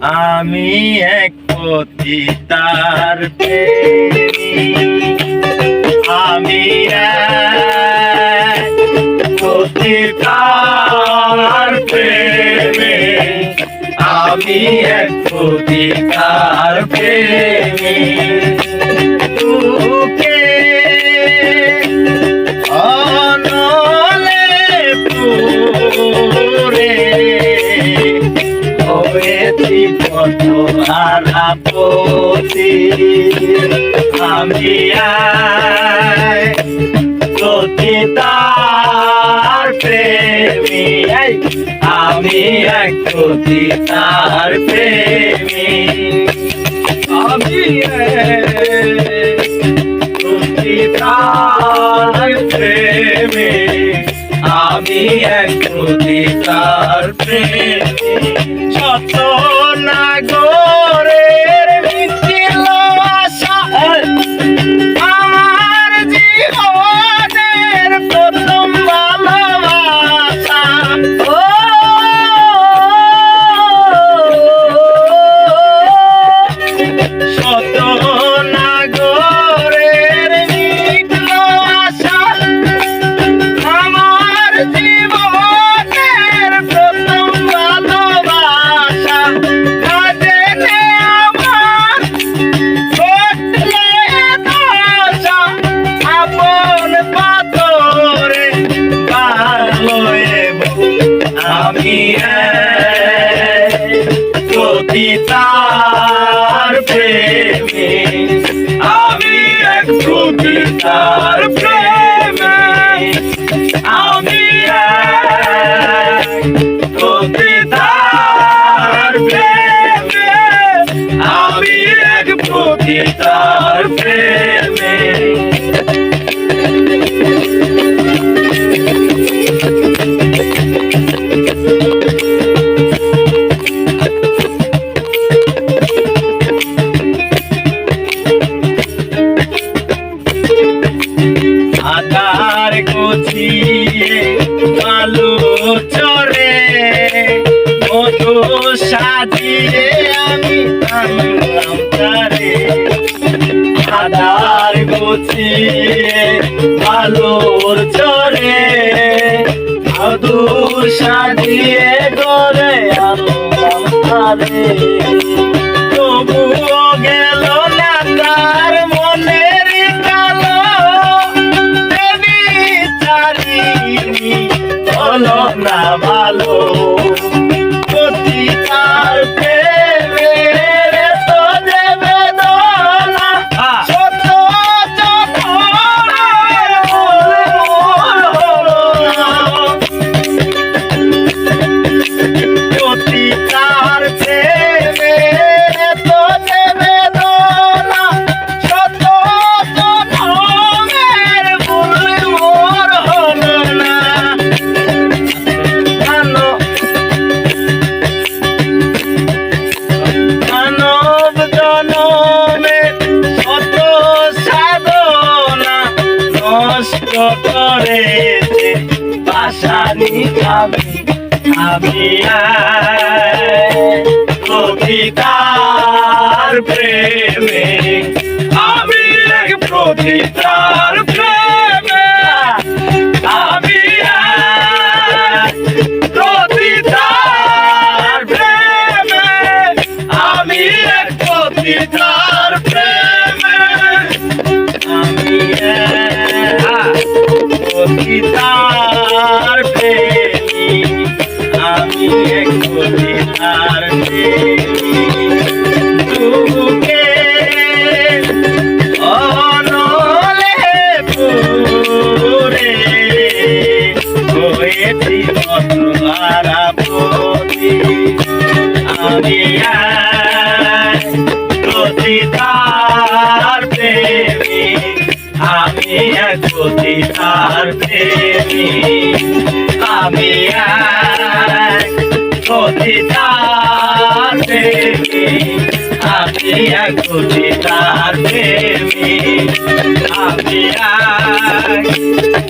আমি এক পতি তার আমি পতিতার পতি তার প্রেমে। আমি এক পতি তার প্রেমে। হয়েছি কত আমি তার প্রেমী আমি এক তার প্রেমী আমি আমি এক তার তার যত না নাগরের প্রতি তার প্রেমে তার প্রেমে আমি এক প্রতি তার প্রেমে। আকার গুছিয়ে চরে মধু সাজিয়ে আমি আনলাম আধার। গুছিয়ে আলোর চরে মধু সাজিয়ে করে আনলাম তারে তবুও গেল করেছে পাশানি আমি আমি প্রতিকার প্রেমে। আমি এক প্রতিকার প্রেমে। মতোয়ারা পতি আমি প্রেমী। আমি এক প্রতিকার প্রেমী। আমি এক আমি এক প্রতিকার প্রেমী এক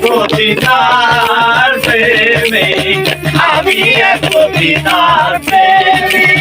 প্রতিকার প্রেমী আমি এক প্রতিকার প্রেমী